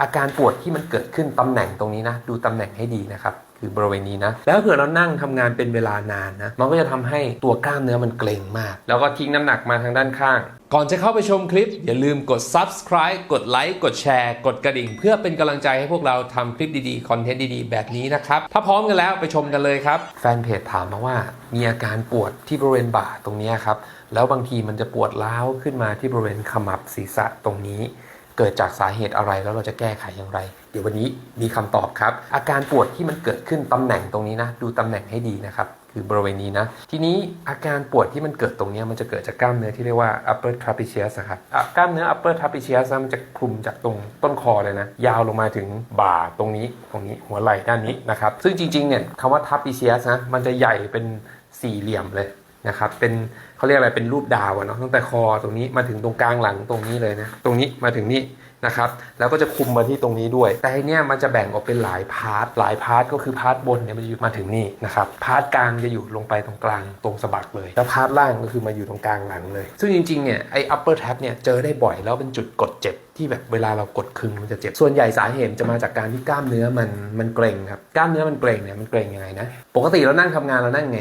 อาการปวดที่มันเกิดขึ้นตำแหน่งตรงนี้นะ ดูตำแหน่งให้ดีนะครับ คือบริเวณนี้นะ แล้วเผื่อเรานั่งทำงานเป็นเวลานานนะ มันก็จะทำให้ตัวกล้ามเนื้อมันเกร็งมาก แล้วก็ทิ้งน้ำหนักมาทางด้านข้าง ก่อนจะเข้าไปชมคลิป อย่าลืมกด subscribe กดไลค์กดแชร์ กดกระดิ่ง เพื่อเป็นกำลังใจให้พวกเราทำคลิปดีๆ คอนเทนต์ดีๆ แบบนี้นะครับ ถ้าพร้อมกันแล้วไปชมกันเลยครับ แฟนเพจถามมาว่า มีอาการปวดที่บริเวณบ่าตรงนี้ครับ แล้วบางทีมันจะปวดร้าวขึ้นมาที่บริเวณขมับศีรษะตรงนี้ เกิดจากสาเหตุอะไรแล้วเราจะแก้ไขอย่างไร เดี๋ยววันนี้มีคำตอบครับ อาการปวดที่มันเกิดขึ้นตำแหน่งตรงนี้นะ ดูตำแหน่งให้ดีนะครับ คือบริเวณนี้นะ ทีนี้อาการปวดที่มันเกิดตรงนี้มันจะเกิดจากกล้ามเนื้อที่เรียกว่า upper trapezius ครับกล้ามเนื้อ upper trapezius มันจะคลุมจากตรงต้นคอเลยนะ ยาวลงมาถึงบ่าตรงนี้ตรงนี้หัวไหล่ด้านนี้นะครับ ซึ่งจริงๆเนี่ยคำว่า trapezius นะมันจะใหญ่เป็นสี่เหลี่ยมเลยนะครับเป็น เขาเรียกอะไรเป็นรูปดาวอะเนาะตั้งแต่คอตรงนี้มาถึงตรงกลางหลังตรงนี้เลยนะตรงนี้มาถึงนี่นะครับแล้วก็จะคุมมาที่ตรงนี้ด้วย แต่เนี่ยมันจะแบ่งออกเป็นหลายพาร์ทหลายพาร์ทก็คือพาร์ทบนเนี่ยมันจะอยู่มาถึงนี่นะครับพาร์ทกลางจะอยู่ลงไปตรงกลางตรงสะบักเลย แล้วพาร์ทล่างก็คือมาอยู่ตรงกลางหลังเลย ซึ่งจริงๆเนี่ยไอ้ upper tab เนี่ยเจอได้บ่อยแล้วเป็นจุดกดเจ็บที่แบบเวลาเรากดคึงมันจะเจ็บ ส่วนใหญ่สาเหตุจะมาจากการที่กล้ามเนื้อมันมันเกร็งครับกล้ามเนื้อมันเกร็งเนี่ยมันเกร็งยังไงนะปกติเรานั่งทำงานเรานั่งไง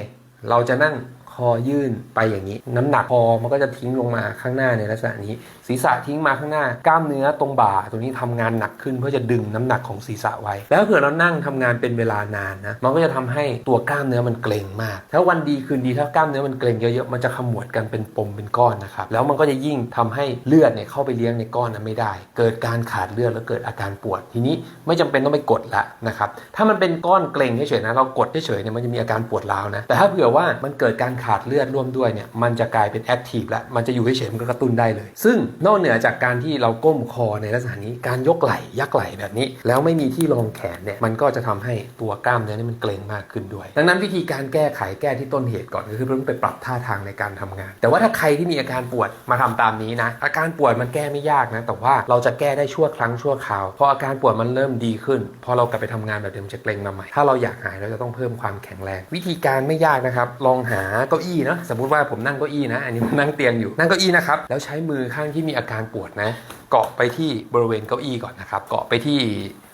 เราจะนั่ง คอยื่นไปอย่างนี้ น้ำหนักคอมันก็จะทิ้งลงมาข้างหน้าในลักษณะนี้ ศีรษะทิ้งมาข้างหน้ากล้ามเนื้อตรงบ่าตรงนี้ทำงานหนักขึ้นเพื่อจะดึงน้ำหนักของศีรษะไว้ แล้วเผื่อเรานั่งทำงานเป็นเวลานานนะมันก็จะทำให้ตัวกล้ามเนื้อมันเกร็งมากถ้าวันดีคืนดีถ้ากล้ามเนื้อมันเกร็งเยอะๆมันจะขมวดกันเป็นปมเป็นก้อนนะครับแล้วมันก็จะยิ่งทำให้เลือดเนี่ยเข้าไปเลี้ยงในก้อนนั้นไม่ได้ เกิดการขาดเลือดแล้วเกิดอาการปวด ทีนี้ไม่จำเป็นต้องไปกดละนะครับถ้ามันเป็นก้อนเกร็งเฉยๆนะเรากดเฉยๆเนี่ยมันจะมีอาการปวดร้าวนะแต่ถ้าเผื่อว่ามันเกิดการขาดเลือดร่วมด้วยเนี่ยมันจะกลายเป็นแอคทีฟแล้วมันจะอยู่เฉยๆมันก็กระตุ้นได้เลย ซึ่งนอกเหนือจากการที่เราก้มคอในลักษณะนี้การยกไหล่ยักไหล่แบบนี้ แล้วไม่มีที่รองแขนเนี่ยมันก็จะทำให้ตัวกล้ามเนื้อนี่มันเกร็งมากขึ้นด้วย ดังนั้นวิธีการแก้ไขแก้ที่ต้นเหตุก่อนก็คือเราต้องไปปรับท่าทางในการทำงาน แต่ว่าถ้าใครที่มีอาการปวดมาทำตามนี้นะอาการปวดมันแก้ไม่ยากนะ แต่ว่าเราจะแก้ได้ชั่วครั้งชั่วคราวพออาการปวดมันเริ่มดีขึ้น พอเรากลับไปทำงานแบบเดิมจะเกร็งมาใหม่ถ้าเราอยากหายเราจะต้องเพิ่มความแข็งแรง วิธีการไม่ยากนะครับลองหาก้าอี้นะสมมติว่าผมนั่งเก้าอี้นะ อันนี้นั่งเตียงอยู่นั่งเก้าอี้นะครับแล้วใช้มือข้างที่มีอาการปวดนะ เกาะไปที่บริเวณเก้าอี้ก่อนนะครับ เกาะไปที่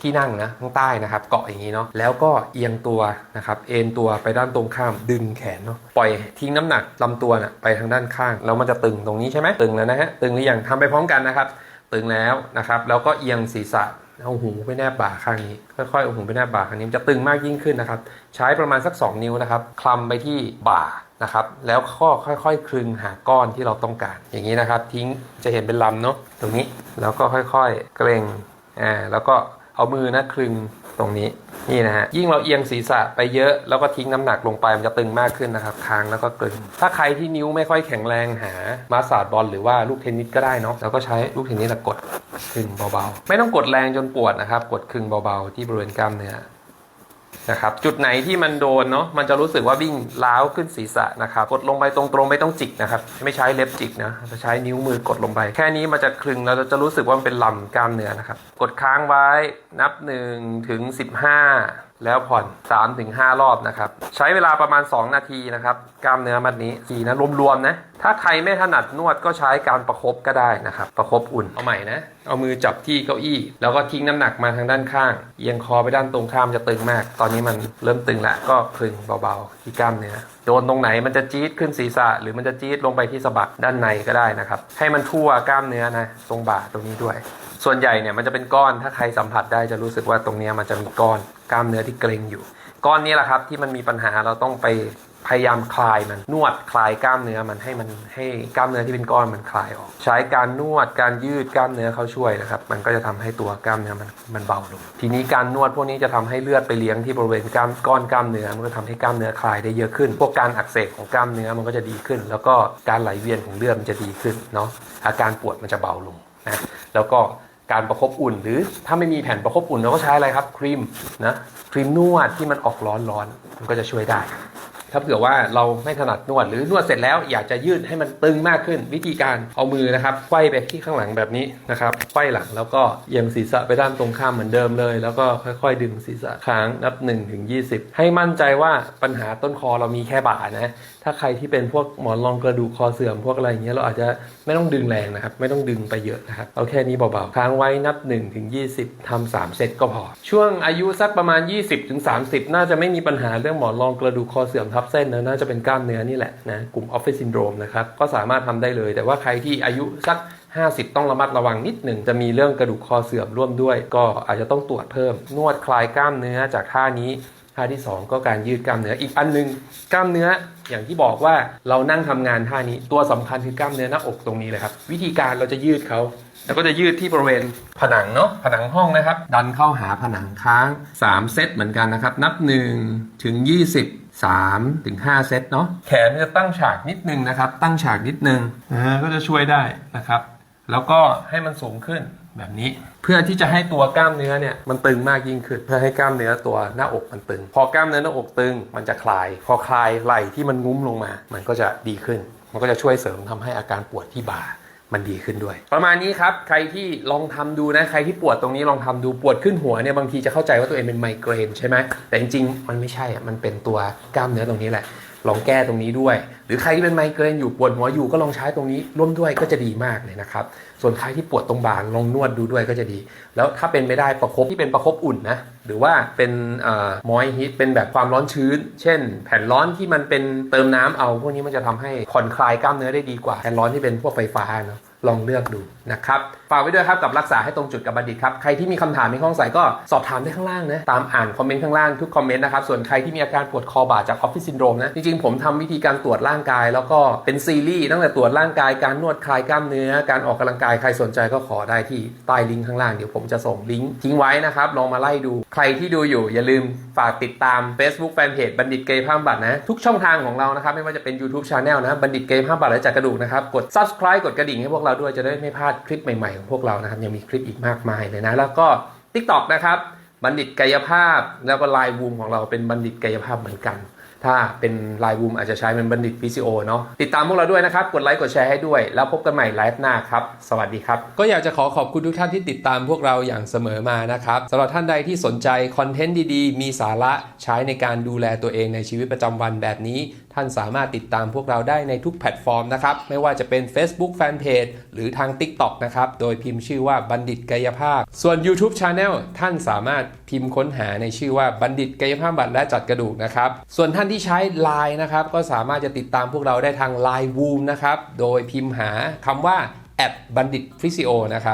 ที่นั่งนะข้างใต้นะครับ เกาะอย่างนี้เนาะแล้วก็เอียงตัวนะครับ เอ็นตัวไปด้านตรงข้ามดึงแขนเนาะปล่อยทิ้งน้ำหนักลำตัวน่ะไปทางด้านข้างแล้วมันจะตึงตรงนี้ใช่ไหมตึงแล้วนะฮะตึงหรือยังทำไปพร้อมกันนะครับ ตึงแล้วนะครับแล้วก็เอียงศีรษะเอาหูไปแนบบ่าข้างนี้ ค่อยๆเอาหูไปแนบบ่าข้างนี้มันจะตึงมากยิ่งขึ้นนะครับ ใช้ประมาณสัก 2 นิ้วนะครับคลำไปที่บ่า นะครับ แล้วข้อค่อยๆคลึงหาก้อนที่เราต้องการ อย่างนี้นะครับ ทิ้งจะเห็นเป็นลำเนาะตรงนี้แล้วก็ค่อยๆเกรงอ่าแล้วก็เอามือนะคลึงตรงนี้นี่นะฮะยิ่งเราเอียงศีรษะไปเยอะแล้วก็ทิ้งน้ำหนักลงไปมันจะตึงมากขึ้นนะครับค้างแล้วก็กลึง ถ้าใครที่นิ้วไม่ค่อยแข็งแรงหามาสาดบอลหรือว่าลูกเทนนิสก็ได้เนาะแล้วก็ใช้ลูกเทนนิสกดคลึงเบาๆ ไม่ต้องกดแรงจนปวดนะครับ กดคลึงเบาๆ ที่บริเวณกล้ามเนื้อ นะครับจุดไหนที่มันโดนเนาะมันจะรู้สึกว่าวิ่งล้าวขึ้นศีรษะนะครับกดลงไปตรงๆไม่ต้องจิกนะครับไม่ใช้เล็บจิกนะจะใช้นิ้วมือกดลงไป แค่นี้มันจะคลึงแล้วเราจะรู้สึกว่ามันเป็นลำกล้ามเนื้อนะครับกดค้างไว้นับ1ถึง15 แล้วผ่อน 3-5 รอบนะครับ ใช้เวลาประมาณ 2 นาทีนะครับ กล้ามเนื้อมัดนี้ทีนะรวมๆนะ ถ้าใครไม่ถนัดนวดก็ใช้การประคบก็ได้นะครับ ประคบอุ่น เอาใหม่นะ เอามือจับที่เก้าอี้ แล้วก็ทิ้งน้ำหนักมาทางด้านข้าง เอียงคอไปด้านตรงข้ามจะตึงมาก ตอนนี้มันเริ่มตึงแล้วก็คลึงเบาๆที่กล้ามเนื้อ ดนตรงไหนมันจะจี๊ดขึ้นศีรษะ หรือมันจะจี๊ดลงไปที่สะบักด้านในก็ได้นะครับ ให้มันทั่วกล้ามเนื้อนะตรงบ่าตรงนี้ด้วย ส่วนใหญ่เนี่ยมันจะเป็นก้อนถ้าใครสัมผัสได้จะรู้สึกว่าตรงนี้มันจะมีก้อนกล้ามเนื้อที่เกร็งอยู่ ก้อนนี้แหละครับที่มันมีปัญหาเราต้องไป พยายามคลายมันนวดคลายกล้ามเนื้อมันให้มันให้กล้ามเนื้อที่เป็นก้อนมันคลายออก ใช้การนวดการยืดกล้ามเนื้อเขาช่วยนะครับมันก็จะทำให้ตัวกล้ามเนื้อมันมันเบาลงทีนี้การนวดพวกนี้จะทำให้เลือดไปเลี้ยงที่บริเวณกล้ามก้อนกล้ามเนื้อมันก็ทำให้กล้ามเนื้อคลายได้เยอะขึ้น พวกการอักเสบของกล้ามเนื้อมันก็จะดีขึ้น แล้วก็การไหลเวียนของเลือดมันจะดีขึ้นเนาะอาการปวดมันจะเบาลงนะแล้วก็การประคบอุ่น หรือถ้าไม่มีแผ่นประคบอุ่นเราก็ใช้อะไรครับครีมนะครีมนวดที่มันออกร้อนร้อนๆมันก็จะช่วยได้ ถ้าเผื่อว่าเราไม่ถนัดนวดหรือนวดเสร็จแล้วอยากจะยืดให้มันตึงมากขึ้น วิธีการเอามือนะครับไขว้ไปที่ข้างหลังแบบนี้นะครับไขว้หลังแล้วก็เอียงศีรษะไปด้านตรงข้ามเหมือนเดิมเลย แล้วก็ค่อยๆ ดึงศีรษะค้างนับ1ถึง20 ให้มั่นใจว่าปัญหาต้นคอเรามีแค่บ่านะถ้าใครที่เป็นพวกหมอนรองกระดูกคอเสื่อมพวกอะไรอย่างเงี้ยเราอาจจะไม่ต้องดึงแรงนะครับ ไม่ต้องดึงไปเยอะนะครับเอาแค่นี้เบาๆค้างไว้นับ1ถึง20ทำ3เซตก็พอ ช่วงอายุสักประมาณ 20ถึง30 น่าจะไม่มีปัญหาเรื่องหมอนรองกระดูกคอเสื่อมทับเส้นนะน่าจะเป็นกล้ามเนื้อนี่แหละนะกลุ่มออฟฟิศซินโดรมนะครับก็สามารถทำได้เลย แต่ว่าใครที่อายุสัก 50 ต้องระมัดระวังนิดหนึ่งจะมีเรื่องกระดูกคอเสื่อมร่วมด้วย ก็อาจจะต้องตรวจเพิ่ม นวดคลายกล้ามเนื้อจากท่านี้ท่าที่ 2 ก็การยืดกล้ามเนื้ออีกอันหนึง กล้ามเนื้ออย่างที่บอกว่าเรานั่งทำงานท่านี้ตัวสำคัญคือกล้ามเนื้อหน้าอกตรงนี้เลยครับวิธีการเราจะยืดเขา แล้วก็จะยืดที่บริเวณผนังเนาะผนังห้องนะครับ ดันเข้าหาผนังค้าง 3 เซตเหมือนกันนะครับ นับ 1 ถึง 20 3ถึง5เซตเนาะแขนจะตั้งฉากนิดนึงนะครับ ตั้งฉากนิดนึงนะฮะก็จะช่วยได้นะครับ แล้วก็ให้มันสูงขึ้นแบบนี้ เพื่อที่จะให้ตัวกล้ามเนื้อเนี่ยมันตึงมากยิ่งขึ้น เพื่อให้กล้ามเนื้อตัวหน้าอกมันตึง พอกล้ามเนื้อหน้าอกตึง มันจะคลาย พอคลายไหล่ที่มันงุ้มลงมา มันก็จะดีขึ้น มันก็จะช่วยเสริมทำให้อาการปวดที่บ่า มันดีขึ้นด้วย ประมาณนี้ครับ ใครที่ลองทำดูนะ ใครที่ปวดตรงนี้ลองทำดูปวดขึ้นหัวเนี่ยบางทีจะเข้าใจว่าตัวเองเป็นไมเกรนใช่ไหมแต่จริงๆ มันไม่ใช่อะมันเป็นตัวกล้ามเนื้อตรงนี้แหละ ลองแก้ตรงนี้ด้วย หรือใครที่เป็นไมเกรนอยู่ปวดหัวอยู่ก็ลองใช้ตรงนี้ร่วมด้วยก็จะดีมากเลยนะครับ ส่วนใครที่ปวดตรงบ่าลองนวดดูด้วยก็จะดี แล้วถ้าเป็นไม่ได้ประคบที่เป็นประคบอุ่นนะหรือว่าเป็นมอยฮิตเป็นแบบความร้อนชื้น เช่น แผ่นร้อนที่มันเป็นเติมน้ำเอา พวกนี้มันจะทำให้ผ่อนคลายกล้ามเนื้อได้ดีกว่าแผ่นร้อนที่เป็นพวกไฟฟ้าเนาะลองเลือกดู นะครับฝากไว้ด้วยครับกับรักษาให้ตรงจุดกับบัณฑิตครับใครที่มีคำถามมีข้อสงสัยก็สอบถามได้ข้างล่างนะตามอ่านคอมเมนต์ข้างล่างทุกคอมเมนต์นะครับส่วนใครที่มีอาการปวดคอบ่าจากออฟฟิศซินโดรมนะจริงๆผมทำวิธีการตรวจร่างกาย แล้วก็เป็นซีรีส์ตั้งแต่ตรวจร่างกายการนวดคลายกล้ามเนื้อ การออกกำลังกายใครสนใจก็ขอได้ที่ใต้ลิงก์ข้างล่างเดี๋ยวผมจะส่งลิงก์ทิ้งไว้นะครับลองมาไล่ดูใครที่ดูอยู่อย่าลืมฝากติดตาม Facebook Fanpage บัณฑิตเกยภาพบัตรนะทุกช่องทางของเรานะครับไม่ว่าจะเป็น YouTube Channel นะบัณฑิตเกยภาพบัตรและจักกระดูกนะครับกด Subscribe กดกระดิ่งให้พวกเราด้วยจะได้ไม่พลาดคลิปใหม่ๆของพวกเรานะครับ ยังมีคลิปอีกมากมายเลยนะ แล้วก็ TikTok นะครับ บัณฑิตกายภาพ แล้วก็ไลน์วูมของเราเป็นบัณฑิตกายภาพเหมือนกัน ถ้าเป็นไลน์วูมอาจจะใช้เป็นบัณฑิต PCO เนาะติดตามพวกเราด้วยนะครับ กดไลค์กดแชร์ให้ด้วย แล้วพบกันใหม่ไลฟ์หน้าครับ สวัสดีครับ ก็อยากจะขอขอบคุณทุกท่านที่ติดตามพวกเราอย่างเสมอมานะครับสำหรับท่านใดที่สนใจคอนเทนต์ดีๆ มีสาระใช้ในการดูแลตัวเองในชีวิตประจำวันแบบนี้ ท่านสามารถติดตามพวกเราได้ในทุกแพลตฟอร์มนะครับ ไม่ว่าจะเป็น Facebook Fanpage หรือทาง TikTok นะครับ โดยพิมพ์ชื่อว่าบัณฑิตกายภาพ ส่วน YouTube Channel ท่านสามารถพิมพ์ค้นหาในชื่อว่าบัณฑิตกายภาพบัตรและจัดกระดูกนะครับ ส่วนท่านที่ใช้ Line นะครับ ก็สามารถจะติดตามพวกเราได้ทาง Line Woom นะครับ โดยพิมพ์หาคำว่าแอดบัณฑิตฟิสิโอนะครับ